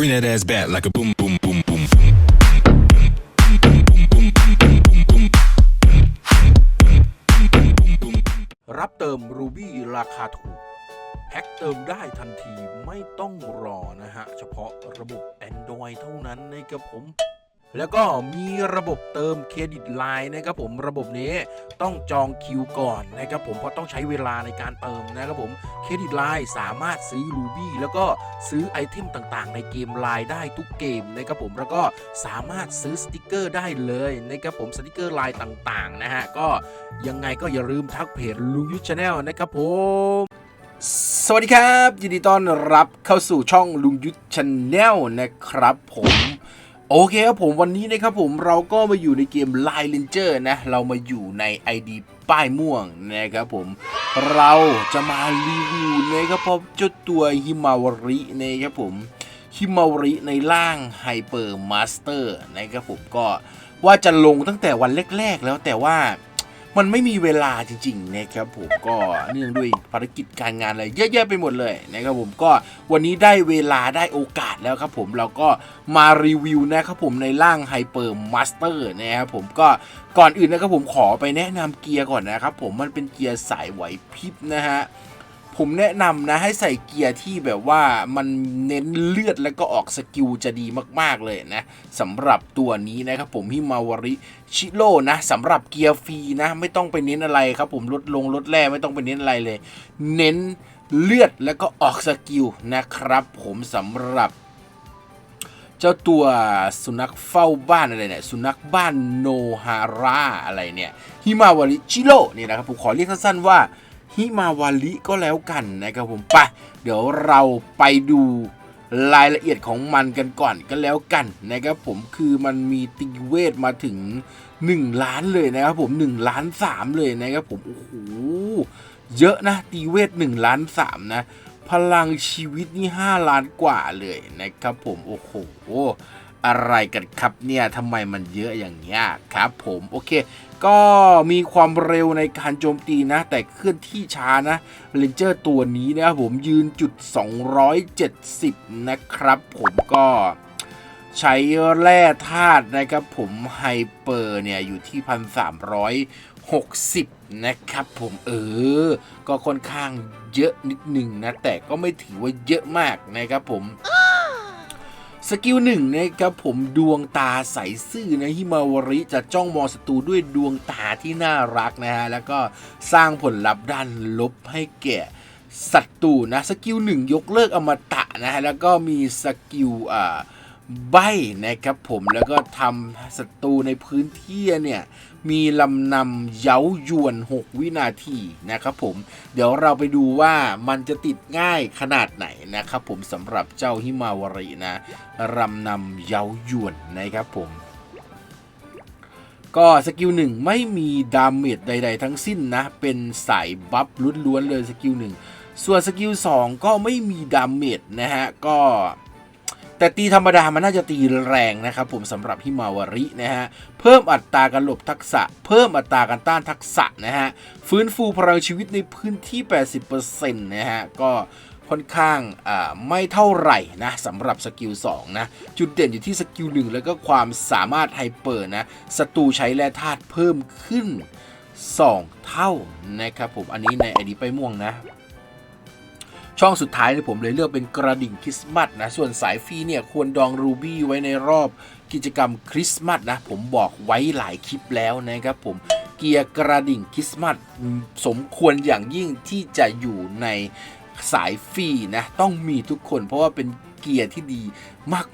Bring that ass back like a boom, boom, boom, boom, boom. รับเติมรูบี้ราคาถูก แพ็คเติมได้ทันทีไม่ต้องรอนะฮะ เฉพาะระบบ Android เท่านั้นนะครับผม แล้วก็มีระบบเติมเครดิตไลน์นะครับผมระบบนี้ต้องจองคิวก่อนนะครับผมเพราะต้องใช้เวลาในการเติมนะครับผมเครดิตไลน์สามารถซื้อรูบี้แล้วก็ซื้อไอเทมต่างๆ ในเกมไลน์ได้ทุกเกมนะครับผมแล้วก็สามารถซื้อสติกเกอร์ได้เลยนะครับผมสติกเกอร์ไลน์ต่างๆนะฮะก็ยังไงก็อย่าลืมทักเพจลุงยุทธชาแนลนะครับผมสวัสดีครับ ยินดีต้อนรับเข้าสู่ช่องลุงยุทธชาแนลนะครับผม โอเคครับผมวันนี้นะครับผมเราก็มาอยู่ในเกม Line Ranger นะ เรามาอยู่ใน ID ป้ายม่วงนะครับผมเราจะมารีวิวนะครับผมเจ้าตัวฮิมาวารินะครับผมฮิมาวาริในร่างไฮเปอร์มาสเตอร์นะครับผมก็ว่าจะลงตั้งแต่วันแรก ๆ แล้วแต่ว่า มันไม่มีเวลาจริงๆนะครับผมก็เนื่องด้วยภารกิจการงานอะไรเยอะแยะไปหมดเลยนะครับผมก็วันนี้ได้เวลาได้โอกาสแล้วครับผมเราก็มารีวิวนะครับผมในร่างไฮเปอร์มาสเตอร์นะครับผมก็ก่อนอื่นนะครับผมขอไปแนะนำเกียร์ก่อนนะครับผมมันเป็นเกียร์สายไหวพริบนะฮะ ผมแนะนำนะให้ใส่เกียร์ที่แบบว่ามันเน้นเลือดแล้วก็ออกสกิลจะดีมากๆเลยนะสำหรับตัวนี้นะครับผมฮิมาวาริชิโร่นะสำหรับเกียร์ฟรีนะ ไม่ต้องไปเน้นอะไรครับผมลดลงลดแร่ไม่ต้องไปเน้นอะไรเลย เน้นเลือดแล้วก็ออกสกิลนะครับผมสำหรับ เจ้าตัวสุนัขเฝ้าบ้านอะไรเนี่ยสุนัขบ้านโนฮาร่าอะไรเนี่ยฮิมาวาริชิโร่เนี่ยนะครับผมขอเรียกสั้นๆว่า ฮิมาวาริก็แล้วกันนะครับผมไปเดี๋ยวเราไปดูรายละเอียดของมันกันก่อนก็แล้วกันนะครับผมคือมันมีตีเวทมาถึง 1 ล้านเลยนะครับผม1ล้าน3เลยนะครับผมโอ้โหเยอะนะตีเวท1ล้าน3นะพลังชีวิตนี่ 5 ล้านกว่าเลยนะครับผมโอ้โหอะไรกันครับเนี่ยทำไมมันเยอะอย่างเงี้ยครับผมโอเค ก็มีความเร็วในการโจมตีนะ แต่เคลื่อนที่ช้านะเรนเจอร์ตัวนี้นะครับผมยืนจุด 270 นะครับ ผมก็ใช้แร่ธาตุนะครับผมไฮเปอร์เนี่ย อยู่ที่ 1,360 นะครับผมเออ ก็ค่อนข้างเยอะนิดหนึ่งนะ แต่ก็ไม่ถือว่าเยอะมากนะครับผม สกิลหนึ่งนะครับผมดวงตาใสซื่อนะฮิมาวาริจะจ้องมองศัตรูด้วยดวงตาที่น่ารักนะฮะ แล้วก็สร้างผลลัพธ์ด้านลบให้แก่ศัตรูนะสกิลหนึ่งยกเลิกอมตะนะฮะ แล้วก็มีสกิลอ่าใบนะครับผมแล้วก็ทำศัตรูในพื้นที่เนี่ย มีลำนำเย้ายวน 6 วินาทีนะครับผม เดี๋ยวเราไปดูว่ามันจะติดง่ายขนาดไหนนะครับผมสำหรับเจ้าฮิมาวารินะรำนำเย้ายวนนะครับผมก็สกิลหนึ่งไม่มีดาเมจใด ๆ ทั้งสิ้นนะ เป็นสายบัฟล้วนๆเลยสกิลหนึ่งส่วนสกิล2ก็ไม่มีดาเมจนะฮะ ก็ แต่ตีธรรมดามันน่าจะตีแรงนะครับผมสำหรับฮิมาวารินะฮะเพิ่มอัตราการหลบทักษะ เพิ่มอัตราการต้านทักษะนะฮะฟื้นฟูพลังชีวิตในพื้นที่ 80%นะฮะก็ค่อนข้างอ่าไม่เท่าไหร่นะสำหรับสกิล2นะจุดเด่นอยู่ที่สกิล1แล้วก็ความสามารถไฮเปอร์นะศัตรูใช้แร่ธาตุเพิ่มขึ้น 2 เท่านะครับผมอันนี้ในไอดีไปม่วงนะ ช่องสุดท้ายเนี่ยผมเลยเลือกเป็นกระดิ่งคริสต์มาสนะ ส่วนสายฟรีเนี่ยควรดองรูบี้ไว้ในรอบกิจกรรมคริสต์มาสนะ ผมบอกไว้หลายคลิปแล้วนะครับผมเกียร์กระดิ่งคริสต์มาสสมควรอย่างยิ่งที่จะอยู่ในสายฟรีนะต้องมีทุกคนเพราะว่าเป็นเกียร์ที่ดี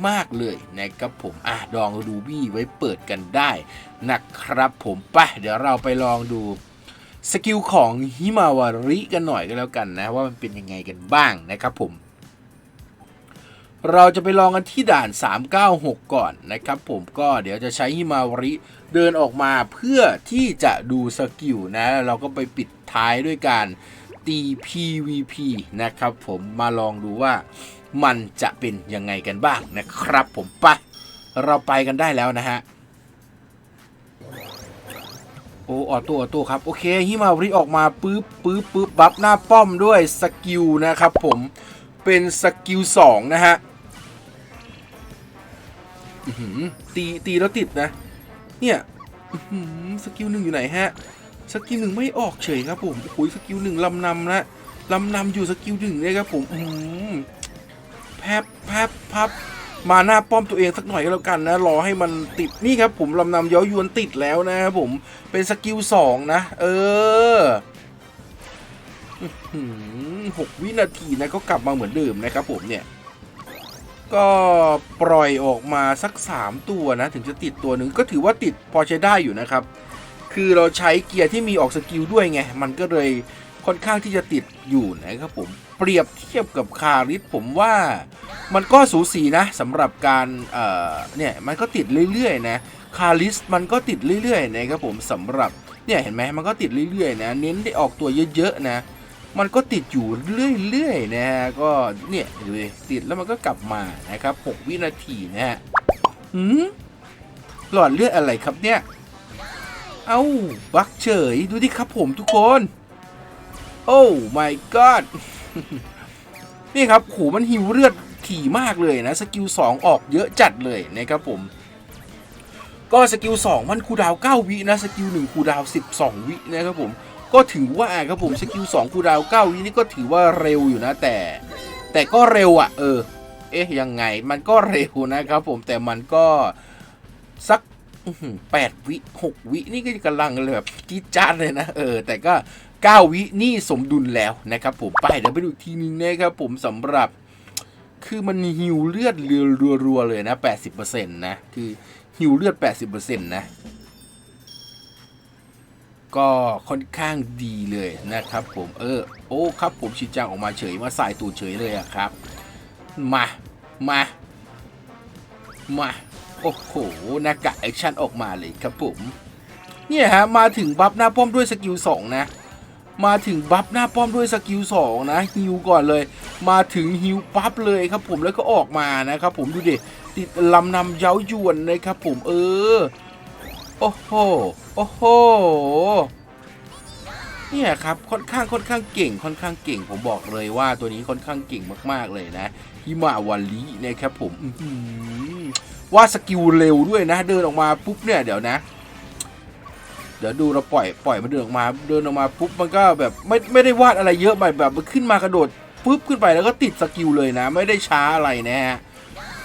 มาก ๆ เลยนะครับผมอะดองรูบี้ไว้เปิดกันได้นะครับผมไปเดี๋ยวเราไปลองดู สกิลของฮิมาวาริกันหน่อยก็แล้วกันนะ ว่ามันเป็นยังไงกันบ้างนะครับผม เราจะไปลองกันที่ด่าน 396 ก่อนนะครับผมก็เดี๋ยวจะใช้ฮิมาวาริเดินออกมาเพื่อที่จะดูสกิลนะ เราก็ไปปิดท้ายด้วยการตี PVP นะครับผมมาลองดูว่ามันจะเป็นยังไงกันบ้างนะครับผมไปเราไปกันได้แล้วนะฮะ โอ้ออโต้ออโต้ครับ โอเคฮิมาริออกมาปึ๊บปึ๊บปึ๊บบัฟหน้าป้อมด้วยสกิลนะครับผมเป็นสกิล2นะฮะตีตีแล้วติดนะ เนี่ยสกิลหนึ่งอยู่ไหนฮะสกิลหนึ่งไม่ออกเฉยครับผมโอ้ยสกิลหนึ่งลำนำนะลำนำอยู่สกิลหนึ่งเลยครับผมอืมแพบแพบพับ มาหน้าป้อมตัวเองสักหน่อยก็แล้วกันนะ รอให้มันติดนี่ครับผมลำนำย้ายวนติดแล้วนะครับผมเป็นสกิลสองนะ เอออื้อหือหกวินาทีนะก็กลับมาเหมือนเดิมนะครับผมเนี่ย ก็ปล่อยออกมาสัก 3 ตัวนะ ถึงจะติดตัวหนึ่งก็ถือว่าติดพอใช้ได้อยู่นะครับ คือเราใช้เกียร์ที่มีออกสกิลด้วยไง มันก็เลยค่อนข้างที่จะติดอยู่นะครับผม เปรียบเทียบกับคาริสผมว่ามันก็สูสีนะสำหรับการเอ่อเนี่ยมันก็ติดเรื่อยๆนะคาริสมันก็ติดเรื่อยๆนะครับผมสำหรับเนี่ยเห็นไหมมันก็ติดเรื่อยๆนะเน้นได้ออกตัวเยอะๆนะ มันก็ติดอยู่เรื่อยๆนะฮะก็เนี่ยดูดิติดแล้วมันก็กลับมานะครับ 6 วินาทีนะฮะหืมหลอดเลือดอะไรครับเนี่ย เอ้าบักเฉยดูดิครับผมทุกคน โอ้ my god นี่ครับโหมันหิวเลือดถี่มากเลยนะ สกิล 2 ออกเยอะจัดเลยนะครับผม ก็สกิล 2 มันคูดาว 9 วินะ สกิล 1 คูดาว 12 วินะครับผม ก็ถือว่าครับผมสกิล 2 คูดาว 9 วินี่ก็ถือว่าเร็วอยู่นะแต่ แต่ก็เร็วอะ่ะ เออ เอ๊ะยังไงมันก็เร็วนะครับผมแต่มันก็สักแปดวิหกวินี่ก็กำลังเลยแบบจี๊ดจ๊าดเลยนะ เออ แต่ก็ เก้าวินี่สมดุลแล้วนะครับผมไปเดี๋ยวไปดูทีนึงนะครับผมสำหรับ คือมันหิวเลือดเรือรัวๆเลยนะ 80%นะ คือหิวเลือด 80%นะก็ค่อนข้างดีเลยนะครับผมเออโอ้ครับผมชินจังออกมาเฉยมาสายตูดเฉยเลยอะครับ มามามาโอ้โหหน้ากากแอคชั่นออกมาเลยครับผม เนี่ยฮะมาถึงบัฟหน้าป้อมด้วยสกิล2นะ มาถึงบัฟหน้าป้อมด้วยสกิล2นะฮิวก่อนเลย มาถึงฮิวปั๊บเลยครับผมแล้วก็ออกมานะครับผมดูดิติดลำนำเย้ายวนนะครับผมเออโอ้โหโอ้โหเนี่ยครับค่อนข้างค่อนข้างเก่งค่อนข้างเก่ง ผมบอกเลยว่าตัวนี้ค่อนข้างเก่งมากๆเลยนะฮิมาวาลีนะครับผมว่าสกิลเร็วด้วยนะ เดินออกมาปุ๊บเนี่ยเดี๋ยวนะ เดี๋ยวดูเราปล่อยปล่อยมันเดินออกมา เดินออกมาปุ๊บมันก็แบบไม่ไม่ได้วาดอะไรเยอะแบบแบบมันขึ้นมากระโดดปุ๊บขึ้นไปแล้วก็ติดสกิลเลยนะ ไม่ได้ช้าอะไรนะฮะ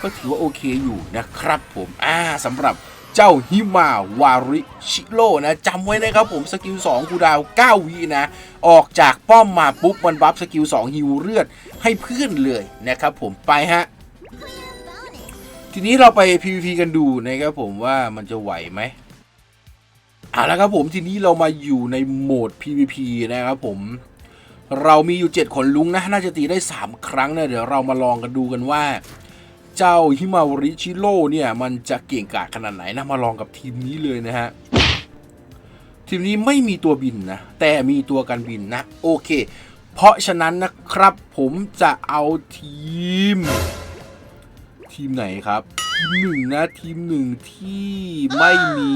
ก็ถือว่าโอเคอยู่นะครับผมอ่าสำหรับเจ้าฮิมาวาริชิโร่นะจำไว้นะครับผมสกิล2คูดาว 9วินะ ออกจากป้อมมาปุ๊บ มันบัฟสกิล2ฮิวเลือดให้เพื่อนเลยนะครับผมไปฮะ ทีนี้เราไป PVP กันดูนะครับผมว่ามันจะไหวไหม เอาละครับผมทีนี้เรามาอยู่ในโหมด PVP นะครับผม เรามีอยู่ 7 ขนลุงนะ น่าจะตีได้ 3 ครั้งนะเดี๋ยวเรามาลองกันดูกันว่า เจ้าฮิมาวริชิโร่เนี่ย มันจะเก่งกาจขนาดไหนนะมาลองกับทีมนี้เลยนะฮะทีมนี้ไม่มีตัวบินนะ แต่มีตัวกันบินนะ โอเค เพราะฉะนั้นนะครับผมจะเอาทีม ทีมไหนครับ ทีมหนึ่งนะ ทีมหนึ่งที่ไม่มี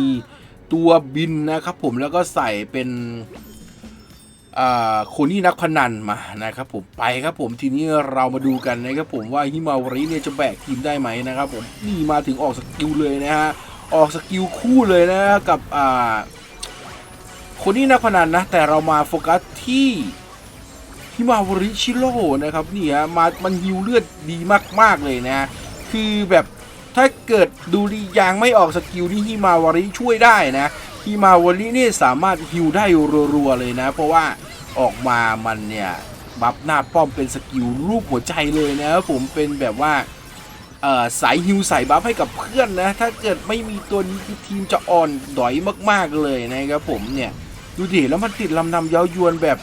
ตัวบินนะครับผมแล้วก็ใส่เป็นคนที่นักพนันมานะครับผมไปครับผมทีนี้เรามาดูกันนะครับผมว่าฮิมาวริเนี่ยจะแบกทีมได้ไหมนะครับผมนี่มาถึงออกสกิลเลยนะฮะออกสกิลคู่เลยนะกับคนนี้นักพนันนะแต่เรามาโฟกัสที่ฮิมาวริชิโร่นะครับนี่ฮะมามันฮิวเลือดดีมากๆเลยนะคือแบบ ถ้าเกิดดูดียางไม่ออกสกิลนี่ฮิมาวาริช่วยได้นะฮิมาวารินี่สามารถฮิวได้รัวๆเลยนะ เพราะว่าออกมามันเนี่ยบัฟหน้าป้อมเป็นสกิลรูปหัวใจเลยนะครับผมเป็นแบบว่าเอ่อสายฮิวใสายบัฟให้กับเพื่อนนะ ถ้าเกิดไม่มีตัวนี้ทีมจะอ่อนดอยมากๆเลยนะครับผมเนี่ย ดูดิแล้วมันติดลำนำเย้ายวนแบบ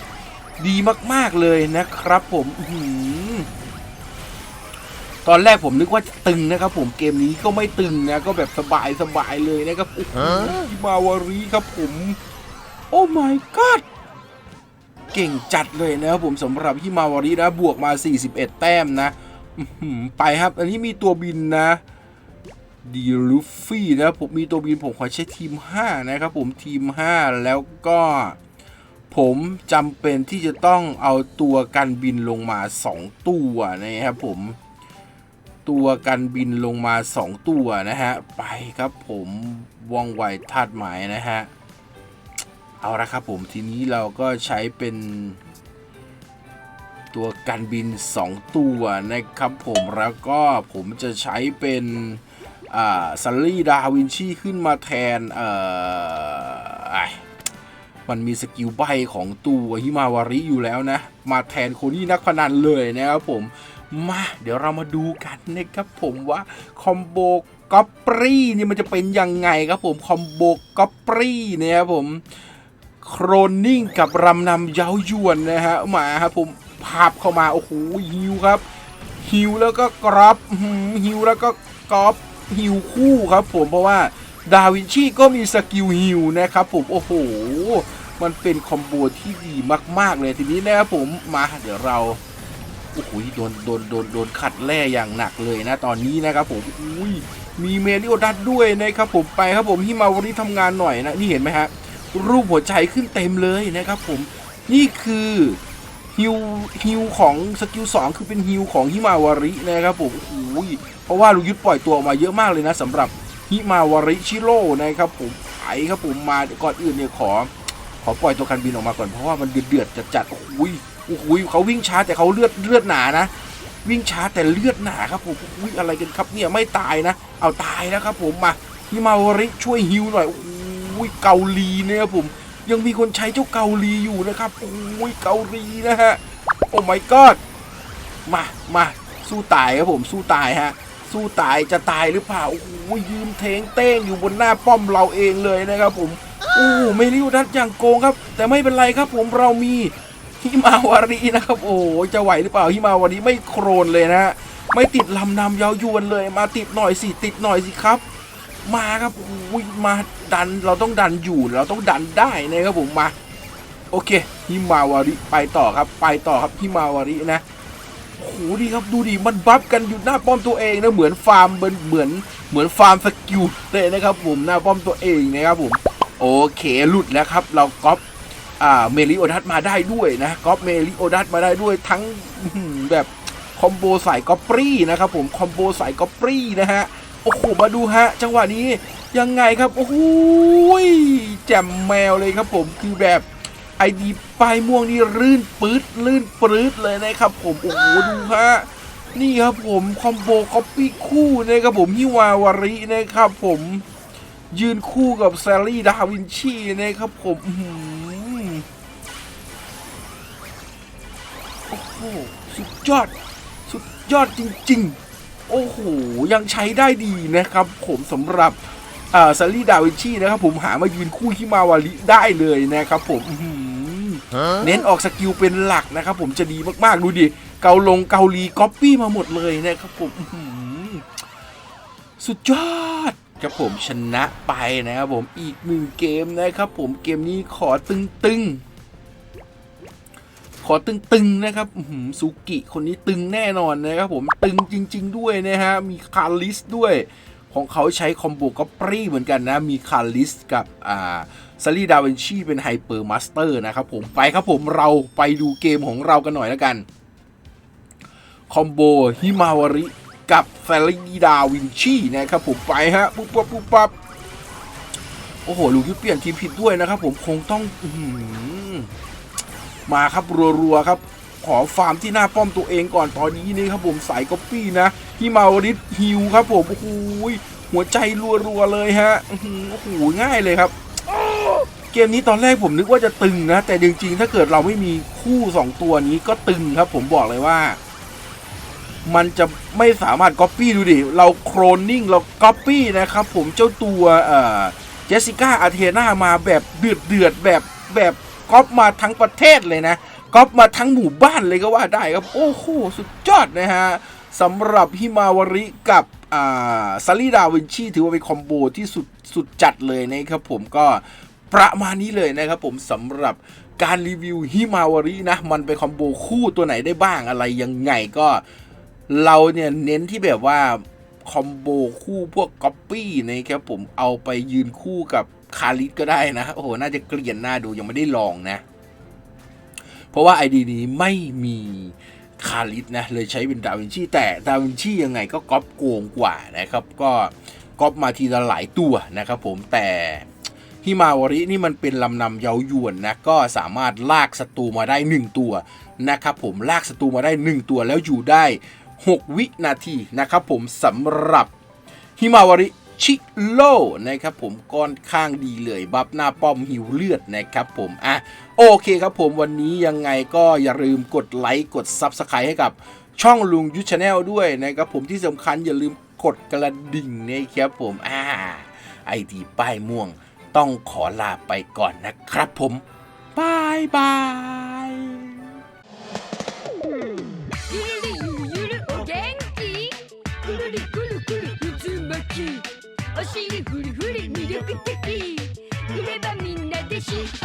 ดีมากๆเลยนะครับผม ตอนแรกผมนึกว่าจะตึงนะครับผมเกมนี้ก็ไม่ตึงนะก็แบบสบายสบายๆเลยนะครับโอ้โหฮิมาวารีครับผม โอ้ my god เก่งจัดเลยนะครับผมสำหรับฮิมาวารีนะบวกมา 41 แต้มนะอื้อหือไปครับ อันนี้มีตัวบินนะดีลูฟี่นะผมมีตัวบินผมขอใช้ทีม 5 นะครับผมทีม 5 แล้วก็ผมจำเป็นที่จะต้องเอาตัวกันบินลงมา 2 ตัวนะครับผม ตัวกันบินลงมา 2 ตัวนะฮะ ไปครับผมว่องไวธาตุหมายนะฮะ เอาละครับผมทีนี้เราก็ใช้เป็นตัวกันบิน 2 ตัวนะครับผมแล้วก็ผมจะใช้เป็นอ่าซัลลี่ดาวินชีขึ้นมาแทนมันมีสกิลใบของตัวฮิมาวาริอยู่แล้วนะ มาแทนโคนี่นักพนันเลยนะครับผม มาเดี๋ยวเรามาดูกันนะครับผมว่าคอมโบก๊อปปรีนี่มันจะเป็นยังไงครับผมคอมโบก๊อปปรีเนี่ยครับผมโครนนิ่งกับรำนำเย้ายวนนะฮะมาครับผมภาพเข้ามาโอ้โหฮิวครับฮิวแล้วก็กรอบหิวแล้วก็กรอบฮิวคู่ครับผมเพราะว่าดาวินชีก็มีสกิลฮิวนะครับผมโอ้โหมันเป็นคอมโบที่ดีมาก ๆ เลยทีนี้นะครับผมมาเดี๋ยวเรา โอ้โหโดนโดนโดนโดนขัดแร่อย่างหนักเลยนะตอนนี้นะครับผมอุ้ยมีเมลิโอดัสด้วยนะครับผมไปครับผมที่มาวาริทำงานหน่อยนะนี่เห็นไหมฮะรูปหัวใจขึ้นเต็มเลยนะครับผมนี่คือฮิวฮิวของสกิล2คือเป็นฮิวของฮิมาวารินะครับผมโอ้ยเพราะว่าลูกยุทธปล่อยตัวออกมาเยอะมากเลยนะสำหรับฮิมาวาริชิโร่นะครับผมไปครับผมมาก่อนอื่นเนี่ยขอ ขอปล่อยตัวกันบินออกมาก่อนเพราะว่ามันเดือดเดือดจัดจัดๆโอ้ย โอ้ยเขาวิ่งช้าแต่เขาเลือดเลือดหนานะ วิ่งช้าแต่เลือดหนาครับผมอุ้ยอะไรกันครับเนี่ยไม่ตายนะ เอาตายแล้วครับผมมาฮิมาวาริช่วยฮิวหน่อยโอ้ยเกาหลีเนี่ยครับผมยังมีคนใช้เจ้าเกาหลีอยู่นะครับโอ้ยเกาหลีนะฮะโอ้ my god มามาสู้ตายครับผมสู้ตายฮะสู้ตายจะตายหรือเปล่าโอ้โหยืมเทงเต้งอยู่บนหน้าป้อมเราเองเลยนะครับผมโอ้ไม่ริ้วดัดอย่างโกงครับ แต่ไม่เป็นไรครับผมเรามี ฮิมาวารีนะครับ โอ้จะไหวหรือเปล่าฮิมาวารีไม่โครนเลยนะฮะไม่ติดลำนำเยาวยวนเลย มาติดหน่อยสิติดหน่อยสิครับ มาครับโอ้ยมาดันเราต้องดันอยู่เราต้องดันได้นะครับผมมาโอเคฮิมาวาริไปต่อครับ ไปต่อครับฮิมาวารินะโหดีครับดูดิมันบัฟกันอยู่หน้าป้อมตัวเองนะเหมือนฟาร์มเหมือนเหมือนเหมือนฟาร์มสกิลเลยนะครับผมหน้าป้อมตัวเองนะครับผมโอเคหลุดแล้วครับ เราก๊อป เมลิโอดัสมาได้ด้วยนะก๊อปเมลิโอดัสมาได้ด้วยทั้งแบบคอมโบใส่ก๊อปปรีนะครับผมคอมโบใส่ก๊อปปรีนะฮะโอ้โหมาดูฮะ จังหวะนี้ยังไงครับโอ้โหแจ่มแมวเลยครับผมคือแบบไอดีปลายม่วงนี่ลื่นปื๊ดลื่นปรื๊ดเลยนะครับผมโอ้โหดูฮะนี่ครับผมคอมโบคอปปี้คู่นะครับผมฮิวาวารินะครับผมยืนคู่กับแซลลี่ดาวินชีนะครับผม โอ้โหสุดยอด สุดยอดจริง ๆ โอ้โห ยังใช้ได้ดีนะครับ ผมสำหรับอ่าซารีดาวินชีนะครับผมหามายืนคู่ฮิมาวาริได้เลยนะครับผมอื้อหือเน้นออกสกิลเป็นหลักนะครับผมจะดีมากๆ ดูดิ เกาลงเกาหลีก๊อปปี้มาหมดเลยนะครับผมอื้อหือสุดยอดครับผมชนะไปนะครับผมอีกหนึ่งเกมนะครับผมเกมนี้ขอตึงๆข อตึงๆนะครับอื้อหือซูกิคนนี้ตึงแน่นอนนะครับผมตึงจริง ๆ ด้วยนะฮะมีคาริสด้วยของเขาใช้คอมโบก็ปรีเหมือนกันนะ มีคาริสกับอ่าซารีดาวินชีเป็นไฮเปอร์มาสเตอร์นะครับผมไปครับผมเราไปดูเกมของเรากันหน่อยแล้วกันคอมโบฮิมาวาริกับซารีดาวินชีนะครับผมไปฮะปุ๊บปั๊บปุ๊บปั๊บโอ้โหลูกยุทธเปลี่ยนทีมผิดด้วยนะครับผมคงต้องอื มาครับรัวๆครับ ขอฟาร์มที่หน้าป้อมตัวเองก่อนตอนนี้นี่ครับผมสายก๊อปปี้นะฮิมาวริสฮิวครับผมโอ้โหหัวใจรัวๆเลยฮะโอ้โหง่ายเลยครับ เกมนี้ตอนแรกผมนึกว่าจะตึงนะ แต่จริงๆ ถ้าเกิดเราไม่มีคู่ 2 ตัวนี้ก็ตึงครับ ผมบอกเลยว่า มันจะไม่สามารถก๊อปปี้ดูดิ เราโครนนิ่งเราก๊อปปี้นะครับ ผมเจ้าตัวเอ่อเจสสิก้าอาเทนามาแบบเดือดเดือดๆแบบแบบ ก๊อปมาทั้งประเทศเลยนะก๊อปมาทั้งหมู่บ้านเลยก็ว่าได้ครับ โอ้โห สุดยอดนะฮะสำหรับฮิมาวาริกับอ่าซารีดาวินชีถือว่าเป็นคอมโบที่สุดสุดจัดเลยนะครับผมก็ประมาณนี้เลยนะครับผมสำหรับการรีวิวฮิมาวารินะ มันเป็นคอมโบคู่ตัวไหนได้บ้างอะไรยังไงก็เราเนี่ยเน้นที่แบบว่าคอมโบคู่พวกก๊อปปี้นะครับผมเอาไปยืนคู่กับ คาริสก็ได้นะ โอ้โห น่าจะเกลียนหน้าดูยังไม่ได้ลองนะ เพราะว่า ID นี้ไม่มีคาริสนะ เลยใช้เป็นดาวินชีแต่ดาวินชียังไงก็ก๊อปโกงกว่านะครับ ก็ก๊อปมาทีละหลายตัวนะครับผมแต่ฮิมาวารินี่มันเป็นลำนำเยาวยวนนะก็สามารถลากศัตรูมาได้ 1 ตัวนะครับผมลากศัตรูมาได้ 1 ตัวแล้วอยู่ได้ 6 วินาทีนะครับผมสำหรับฮิมาวาริ ชิโร่นะครับผมก้อนข้างดีเลยบัฟหน้าป้อมหิวเลือดนะครับผมอะโอเคครับผมวันนี้ยังไงก็อย่าลืมกดไลค์กด Subscribe ให้กับช่องลุงยุทธชาแนลด้วยนะครับผมที่สำคัญอย่าลืมกดกระดิ่งนะครับผมอ่าไอดีป้ายม่วงต้องขอลาไปก่อนนะครับผมบายบาย く敵言えばみんなで知って